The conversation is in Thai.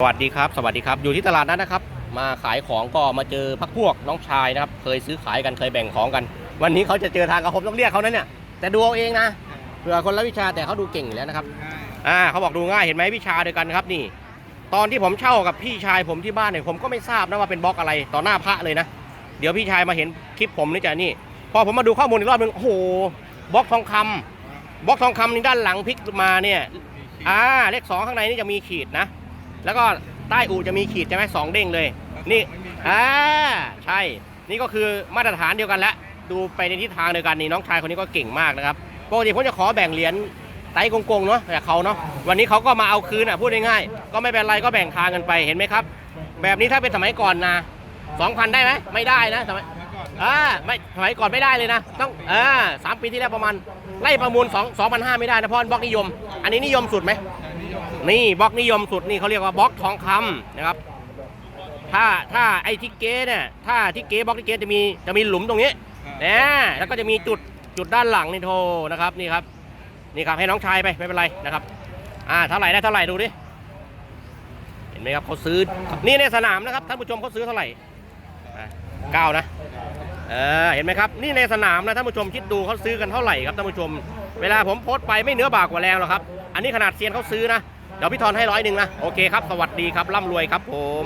สวัสดีครับสวัสดีครับอยู่ที่ตลาดนัดนนะครับ มาขายของก็มาเจอพักพวกน้องชายนะครับ เคยซื้อขายกันเคยแบ่งของกัน วันนี้เขาจะเจอทางกับผมต้องเรียกเขานะเนี่ยแต่ดูเอาเองนะเผื่อคนละวิชาแต่เขาดูเก่งอยู่แล้วนะครับอ่าเขาบอกดูง่ายเห็นไหมวิชาเดียวกันครับนี่ ตอนที่ผมเช่ากับพี่ชายผมที่บ้านเนี่ยผมก็ไม่ทราบนะว่าเป็นบล็อกอะไรต่อหน้าพระเลยนะเดี๋ยวพี่ชายมาเห็นคลิปผมนี่จะนี่ พอผมมาดูข้อมูลอีกรอบนึงโอ้โหบล็อกทองคำบล็อกทองคำนี่ด้านหลังพลิกมาเนี่ยอ่าเลขสองข้างในนี่จะมีขีดนะ แล้วก็ใต้อูจะมีขีดใช่ไหมสองเด้งเลย นี่อ่าใช่ นี่ก็คือมาตรฐานเดียวกันแล้วดูไปในทิศทางเดียวกันนี่น้องชายคนนี้ก็เก่งมากนะครับปกติผมจะขอแบ่งเหรียญไต้กงๆเนาะแต่เขาเนาะวันนี้เขาก็มาเอาคืนอะพูดง่ายๆก็ไม่เป็นไรก็แบ่งทางกันไปเห็นไหมครับ แบบนี้ถ้าเป็นสมัยก่อนนะสองพันได้ไหมไม่ได้นะสมัยอ่าไม่สมัยก่อนไม่ได้เลยนะ ต้องอ่าสามปีที่แล้วประมาณไล่ประมูลสองสองพันห้าไม่ได้นะเพราะบล็อกนิยม อันนี้นิยมสุดไหม นี่บล็อกนิยมสุดนี่เขาเรียกว่าบล็อกทองคำนะครับ ถ้าถ้าไอ้ที่เก๊เนี่ยถ้าที่เก๊บล็อกที่เก๊จะมีจะมีหลุมตรงนี้นะแล้วก็จะมีจุดจุดด้านหลังนี่โทนะครับนี่ครับนี่ครับให้น้องชายไปไม่เป็นไรนะครับ อ่าเท่าไหร่ได้เท่าไหร่ดูดิเห็นไหมครับเขาซื้อนี่ในสนามนะครับท่านผู้ชมเขาซื้อเท่าไหร่อะเก้านะเออเห็นไหมครับนี่ในสนามนะท่านผู้ชมคิดดูเขาซื้อกันเท่าไหร่ครับท่านผู้ชม เวลาผมโพสต์ไปไม่เนื้อบากกว่าแรงหรอกครับ อันนี้ขนาดเซียนเขาซื้อนะ เดี๋ยวพี่ทอนให้ร้อยหนึ่งนะ โอเคครับ สวัสดีครับ ร่ำรวยครับผม